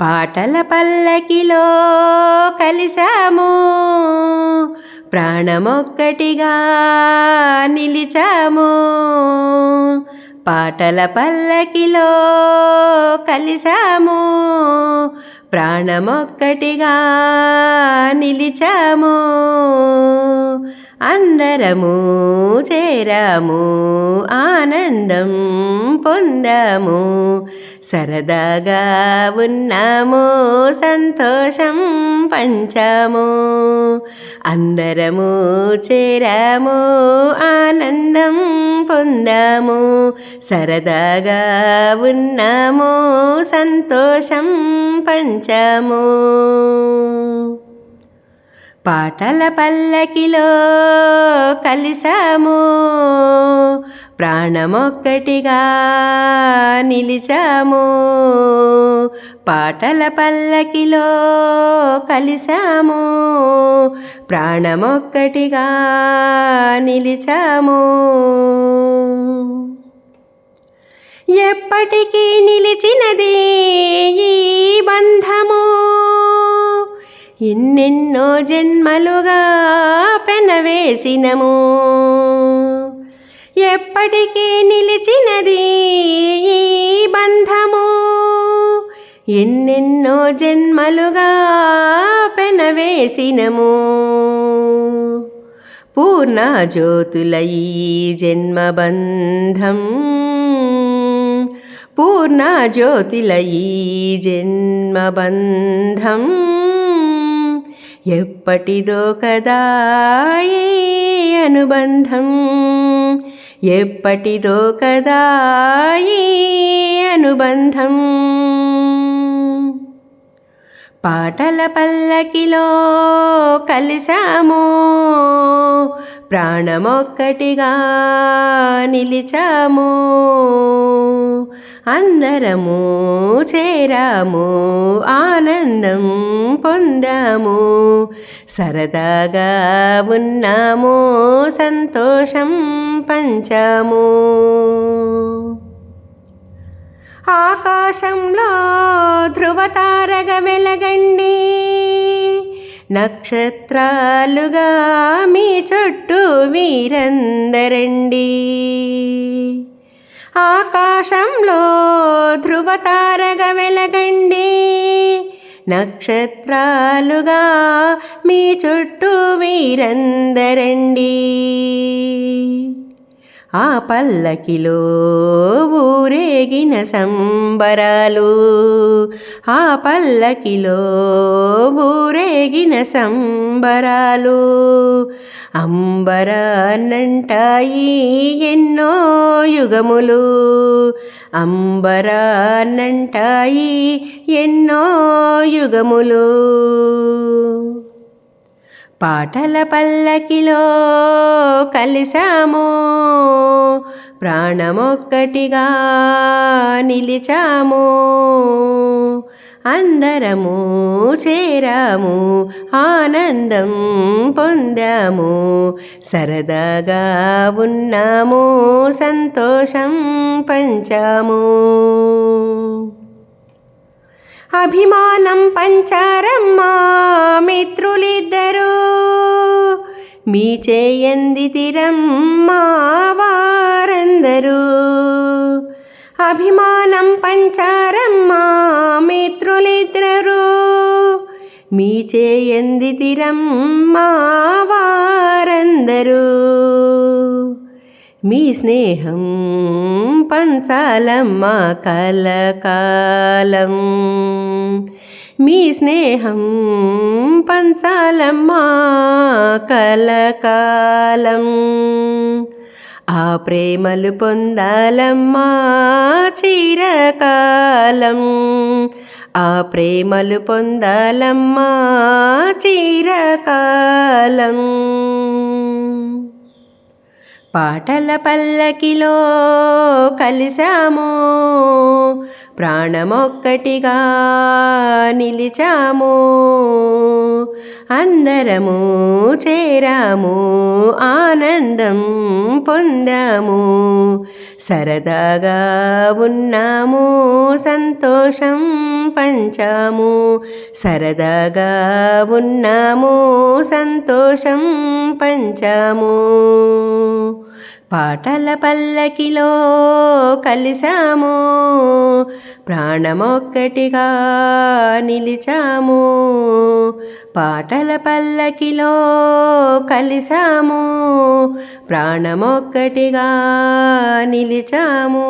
పాటల పల్లకిలో కలిశాము. ప్రాణమొక్కటిగా నిలిచాము. పాటల పల్లకిలో కలిశాము. ప్రాణమొక్కటిగా నిలిచాము. అందరము చేరాము ఆనందం పొందాము. సరదాగా ఉన్నాము సంతోషం పంచాము. అందరము చేరాము ఆనందం పొందాము. సరదాగా ఉన్నాము సంతోషం పంచాము. పాటల పల్లకిలో కలిసాము. ప్రాణమొక్కటిగా నిలిచాము. పాటల పల్లకిలో కలిసాము. ప్రాణమొక్కటిగా నిలిచాము. ఎప్పటికీ నిలిచినది ఈ బంధము. ఎన్నెన్నో జన్మలుగా పెనవేసినము. ఎప్పటికీ నిలిచినది ఈ బంధము. ఎన్నెన్నో జన్మలుగా పెనవేసినము. పూర్ణ జ్యోతుల ఈ జన్మబంధం. పూర్ణ జ్యోతిల ఈ జన్మబంధం. ఎప్పటిదో కదా అనుబంధం? ఎప్పటిదో కదా అనుబంధం? పాటల పల్లకిలో కలిశాము. ప్రాణమొక్కటిగా నిలిచాము. అందరము చేరాము. ఆనందం పొందాము. సరదాగా ఉన్నాము. సంతోషం పంచాము. ఆకాశంలో ధృవతారగ వెలగండి నక్షత్రాలుగా మీ చుట్టూ మీరందరండి ఆకాశంలో ధృవతారగ వెలగండి నక్షత్రాలుగా మీ చుట్టూ మీరందరండి ఆ పల్లకిలో రేగిన సంబరాలు ఆ పల్లకిలో ఊరేగిన సంబరాలు. అంబరానంటాయి ఎన్నో యుగములు అంబరానంటాయి ఎన్నో యుగములు. పాటల పల్లకిలో కలిసాము ప్రాణమొక్కటిగా నిలిచాము. అందరము చేరాము ఆనందం పొందాము. సరదాగా ఉన్నాము సంతోషం పంచాము. అభిమానం పంచారమ్మా మిత్రులిద్దరూ. మీ చేయంది తిరమ్మా వారందరూ. అభిమానం పంచారమ్మా మిత్రులిద్దరూ. మీ చేయంది తిరమ్మా వారందరూ. మీ స్నేహం పంచాలమ్మా కలకాలం. మీ స్నేహం పంచాలమ్మా కలకాలం. ఆ ప్రేమలు పొందాలమ్మా చిరకాలం. ఆ ప్రేమలు పొందాలమ్మా చిరకాలం. పాటల పల్లకిలో కలిసాము ప్రాణమొక్కటిగా నిలిచాము. అందరము చేరాము ఆనందం పొందాము. సరదాగా ఉన్నాము సంతోషం పంచాము. సరదాగా ఉన్నాము సంతోషం పంచాము. పాటల పల్లకిలో కలిశాము. ప్రాణమొక్కటిగా నిలిచాము. పాటల పల్లకిలో కలిశాము. ప్రాణమొక్కటిగా నిలిచాము.